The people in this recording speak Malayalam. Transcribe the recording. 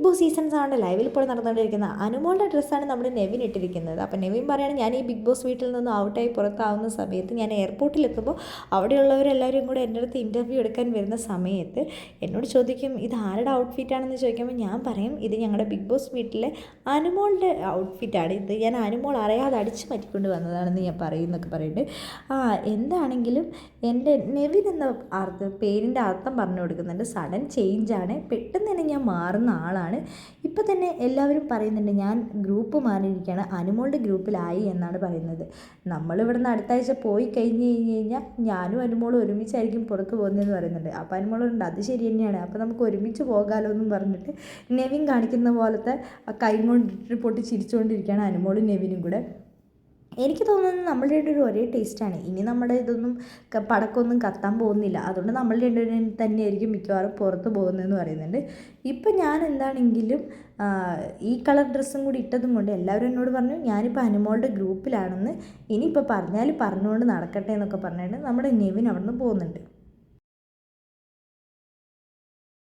ബിഗ് ബോസ് സീസൺസ് ആണ് ലൈവിൽ ഇപ്പോൾ നടന്നുകൊണ്ടിരിക്കുന്ന അനുമോളുടെ ഡ്രസ്സാണ് നമ്മൾ നെവിൻ ഇട്ടിരിക്കുന്നത്. അപ്പോൾ നെവിൻ പറയുകയാണ് ഞാൻ ഈ ബിഗ് ബോസ് വീട്ടിൽ നിന്ന് ഔട്ടായി പുറത്താവുന്ന സമയത്ത് ഞാൻ എയർപോർട്ടിൽ എത്തുമ്പോൾ അവിടെയുള്ളവരെല്ലാവരും കൂടെ എന്റെ അടുത്ത് ഇന്റർവ്യൂ എടുക്കാൻ വരുന്ന സമയത്ത് എന്നോട് ചോദിക്കും ഇത് ആരുടെ ഔട്ട്ഫിറ്റ് ആണെന്ന് ചോദിക്കുമ്പോൾ ഞാൻ പറയും ഇത് ഞങ്ങളുടെ ബിഗ് ബോസ് വീട്ടിലെ അനുമോളുടെ ഔട്ട്ഫിറ്റാണ് ഇത് ഞാൻ അനുമോൾ അറിയാതെ അടിച്ചു മാറ്റിക്കൊണ്ട് വന്നതാണെന്ന് ഞാൻ പറയും എന്നൊക്കെ പറയുന്നുണ്ട് ആ എന്താണെങ്കിലും എന്റെ നെവിൻ എന്ന അർത്ഥം പേരിന്റെ അർത്ഥം പറഞ്ഞു കൊടുക്കുന്നുണ്ട്. സഡൻ ചേഞ്ചാണ് പെട്ടെന്ന് തന്നെ ഞാൻ മാറുന്ന ആളാണ്. ഇപ്പം തന്നെ എല്ലാവരും പറയുന്നുണ്ട് ഞാൻ ഗ്രൂപ്പ് മാറിയിരിക്കുകയാണ്. അനുമോളുടെ ഗ്രൂപ്പിലായി എന്നാണ് പറയുന്നത്. നമ്മൾ ഇവിടുന്ന് അടുത്ത ആഴ്ച പോയി കഴിഞ്ഞ് കഴിഞ്ഞ് കഴിഞ്ഞാൽ ഞാനും അനുമോളും ഒരുമിച്ചായിരിക്കും പുറത്ത് പോകുന്നതെന്ന് പറയുന്നുണ്ട്. അപ്പോൾ അനുമോളുണ്ട് അത് ശരി തന്നെയാണ്. അപ്പോൾ നമുക്ക് ഒരുമിച്ച് പോകാമല്ലോ എന്നും പറഞ്ഞിട്ട് നെവിൻ കാണിക്കുന്ന പോലത്തെ കൈ കൊണ്ടിട്ട് പൊട്ടി ചിരിച്ചുകൊണ്ടിരിക്കുകയാണ് അനുമോളും നെവിനും കൂടെ. എനിക്ക് തോന്നുന്നത് നമ്മൾ രണ്ടുപേരും ഒരേ ടേസ്റ്റാണ് ഇനി നമ്മുടെ ഇതൊന്നും പടക്കമൊന്നും കത്താൻ പോകുന്നില്ല. അതുകൊണ്ട് നമ്മൾ രണ്ടുപേരും തന്നെയായിരിക്കും മിക്കവാറും പുറത്ത് പോകുന്നതെന്ന് പറയുന്നുണ്ട്. ഇപ്പം ഞാൻ എന്താണെങ്കിലും ഈ കളർ ഡ്രസ്സും കൂടി ഇട്ടതും കൊണ്ട് എല്ലാവരും എന്നോട് പറഞ്ഞു ഞാനിപ്പോൾ അനുമോളുടെ ഗ്രൂപ്പിലാണെന്ന് ഇനിയിപ്പോൾ പറഞ്ഞാൽ പറഞ്ഞുകൊണ്ട് നടക്കട്ടെ എന്നൊക്കെ പറഞ്ഞിട്ട് നമ്മുടെ നെവിൻ അവിടെ നിന്ന് പോകുന്നുണ്ട്.